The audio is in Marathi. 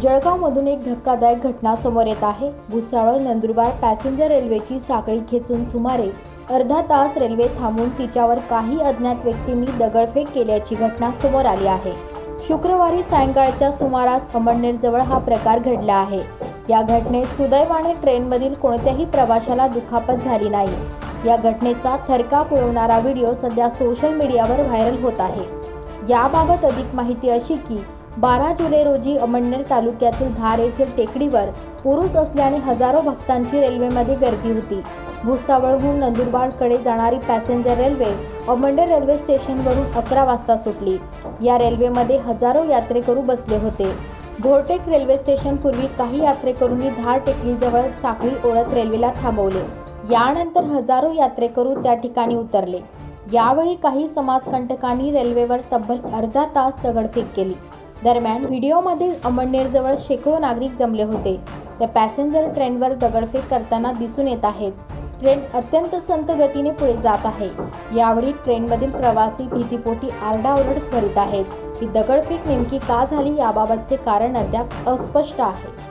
जळगावमधून एक धक्कादायक घटना समोर येत आहे. भुसावळ नंदुरबार पॅसेंजर रेल्वेची साखळी खेचून सुमारे अर्धा तास रेल्वे थांबून तिच्यावर काही अज्ञात व्यक्तींनी दगडफेक केल्याची घटना समोर आली आहे. शुक्रवारी सायंकाळच्या सुमारास अंबडनेरजवळ हा प्रकार घडला आहे. या घटनेत सुदैवाने ट्रेनमधील कोणत्याही प्रवाशाला दुखापत झाली नाही. या घटनेचा थरकाप पुळवणारा व्हिडिओ सध्या सोशल मीडियावर व्हायरल होत आहे. याबाबत अधिक माहिती अशी की बारा जुलै रोजी अमळनेर तालुक्यातील धार येथील टेकडीवर पुरुष असल्याने हजारो भक्तांची रेल्वेमध्ये गर्दी होती. भुसावळहून नंदुरबारकडे जाणारी पॅसेंजर रेल्वे अमंडे रेल्वे स्टेशनवरून अकरा वाजता सुटली. या रेल्वेमध्ये हजारो यात्रेकरू बसले होते. भोरटेक रेल्वे स्टेशन पूर्वी काही यात्रेकरूंनी धार टेकडीजवळ साखळी ओळत रेल्वेला थांबवले. यानंतर हजारो यात्रेकरू त्या ठिकाणी उतरले. यावेळी काही समाजकंटकांनी रेल्वेवर तब्बल अर्धा तास दगडफेक केली. दरम्यान व्हिडिओमध्ये अमळनेरजवळ शेकडो नागरिक जमले होते. त्या पॅसेंजर ट्रेनवर दगडफेक करताना दिसून येत आहेत. ट्रेन अत्यंत संत गतीने पुढे जात आहे. यावेळी ट्रेनमधील प्रवासी भीतीपोटी आरडाओरड करीत आहेत. ही दगडफेक नेमकी का झाली याबाबतचे कारण अद्याप अस्पष्ट आहे.